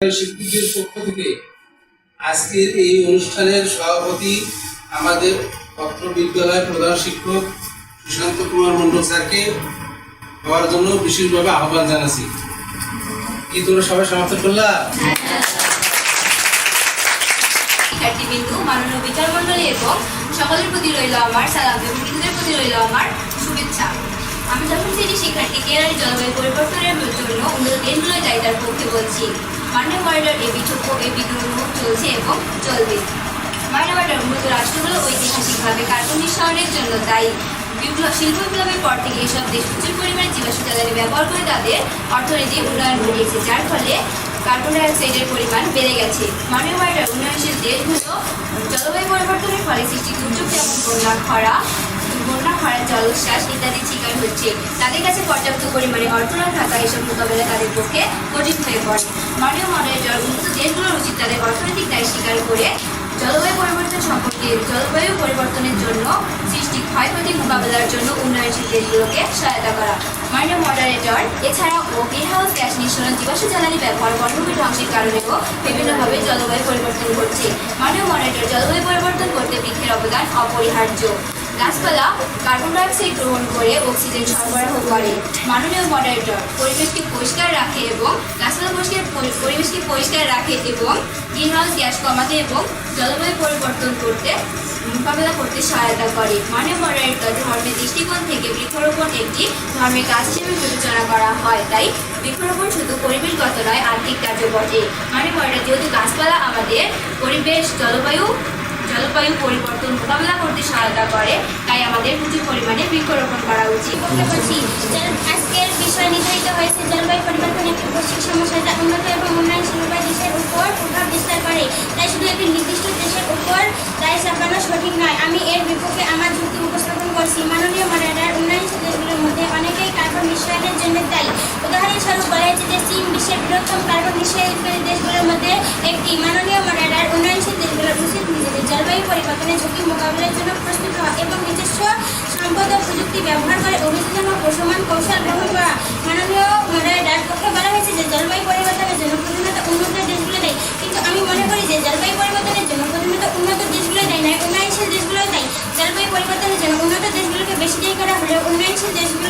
শিক্ষকদের পক্ষ থেকে আজকের এই অনুষ্ঠানের সভাপতি আমাদের পত্র বিদ্যালয়ের প্রধান শিক্ষক সুশান্ত কুমার মন্ডল স্যারকে হওয়ার জন্য বিশেষভাবে আহ্বান জানাচ্ছি। কি তোমরা সবাই সমাপ্ত করলা? শিক্ষার্থীবৃন্দু মাননীয় বিচার মন্ডলী এবং সকলের প্রতি রইল আমার সালাম এবং প্রতি রইল আমার শুভেচ্ছা। আমি যখন শ্রেণি শিক্ষার্থী কেরারি জলবায়ু পরিবর্তনের জন্য উন্নত দেশগুলোয় যাই তার পক্ষে বলছি। মাননীয় করিডর এ বিক্ষোভ এ বিদ্রোহ চলছে এবং চলবে। করিডর উন্নত রাষ্ট্রগুলো ঐতিহাসিকভাবে কার্বন নিঃসরণের জন্য দায়ী। বিপ্লব শিল্প বিপ্লবের পর থেকে এসব দেশ প্রচুর পরিমাণে জীবাশ্ম জ্বালানি ব্যবহার করে তাদের অর্থনীতি উন্নয়ন ঘটিয়েছে, যার ফলে কার্বন ডাইঅক্সাইডের পরিমাণ বেড়ে গেছে। করিডর উন্নয়নশীল দেশগুলো জলবায়ু পরিবর্তনের ফলে সৃষ্টি দুর্যোগ যেমন বন্যা, খরা জলোচ্ছ্বাস ইত্যাদির শিকার হচ্ছে। তাদের কাছে পর্যাপ্ত পরিমাণে অর্থ না থাকা এসব মোকাবেলা তাদের পক্ষে কঠিন হয়ে পড়ে। মাননীয় মডেলের উন্নত দেশগুলোর উচিত তাদের অর্থনৈতিক দায় স্বীকার করে জলবায়ু পরিবর্তন সম্পর্কে জলবায়ু পরিবর্তনের জন্য সৃষ্টি ক্ষয়ক্ষতি মোকাবেলার জন্য উন্নয়নশীল দেশগুলোকে সহায়তা করা। মাননীয় মডারেটর, এছাড়াও গ্রিন হাউস গ্যাস নিঃসরণ জীবাশ্ম জ্বালানি ব্যবহার বনভূমি ধ্বংসের কারণেও বিভিন্নভাবে জলবায়ু পরিবর্তন ঘটছে। মাননীয় মডারেটর, জলবায়ু পরিবর্তন করতে বৃক্ষের অবদান অপরিহার্য। গাছপালা, কার্বন ডাইঅক্সাইড গ্রহণ করে অক্সিজেন সরবরাহ করে। মাননীয় মডারেটর পরিবেশকে পরিষ্কার রাখে এবং গাছপালা পরিষ্কার পরিবেশকে পরিষ্কার রাখে এবং গ্রিনহাউস গ্যাস কমাতে এবং জলবায়ু পরিবর্তন করতে মোকাবেলা করতে সহায়তা করে। মাননীয় মডারেটর ধর্মের দৃষ্টিকোণ থেকে বৃক্ষরোপণ একটি ধর্মের কাজ হিসেবে বিবেচনা করা হয়। তাই বৃক্ষরোপণ শুধু পরিবেশগত নয়, আর্থিক কার্য বটে মাননীয় মডারেটর যেহেতু গাছপালা আমাদের পরিবেশ, জলবায়ু জলবায়ু পরিবর্তন মোকাবিলা করতে সহায়তা করে, তাই আমাদের প্রচুর পরিমাণে বৃক্ষরোপণ করা উচিত। বলতে পারছি। আজকের বিষয় নির্ধারিত হয়েছে, জলবায়ু পরিবর্তন একটি বৈশ্বিক সমস্যা যা উন্নত এবং উন্নয়নশীল জলবায়ু দেশের উপর প্রভাব বিস্তার করে। তাই শুধু একটি নির্দিষ্ট দেশের উপর দায় চাপানো সঠিক নয়, আমি এর বিপক্ষে আমার যুক্তি উপস্থাপন করছি মাননীয় মর্যাদার উন্নয়নশীল দেশগুলোর মধ্যে অনেকেই কার্বন নিঃসরণের জন্য দায়ী উদাহরণস্বরূপ বলা হয়েছে যে চীন বিশ্বের বৃহত্তম কার্বন নিঃসরণকারী দেশগুলোর মধ্যে একটি। মাননীয় মর্যাদার উন্নয়নশীল দেশগুলোর উচিত নিজেদের জলবায়ু পরিবর্তনের ঝুঁকি মোকাবিলার জন্য প্রস্তুত হওয়া এবং নিজস্ব সম্পদ ও প্রযুক্তি ব্যবহার করে অভিযোজন ও প্রশমান কৌশল গ্রহণ করা। মাননীয় মর্যাদার পক্ষে বলা হয়েছে যে জলবায়ু পরিবর্তনের জন্য প্রধানত উন্নত দেশগুলো দেয়। কিন্তু আমি মনে করি যে জলবায়ু পরিবর্তনের জন্য প্রধানত উন্নত দেশগুলো দেয় নয় উন্নয়নশীল দেশগুলো দেয়। জলবায়ু পরিবর্তনের জন্য উন্নত দেশগুলোকে বেশি দায়ী করা হলেও উন্নয়নশীল দেশগুলোর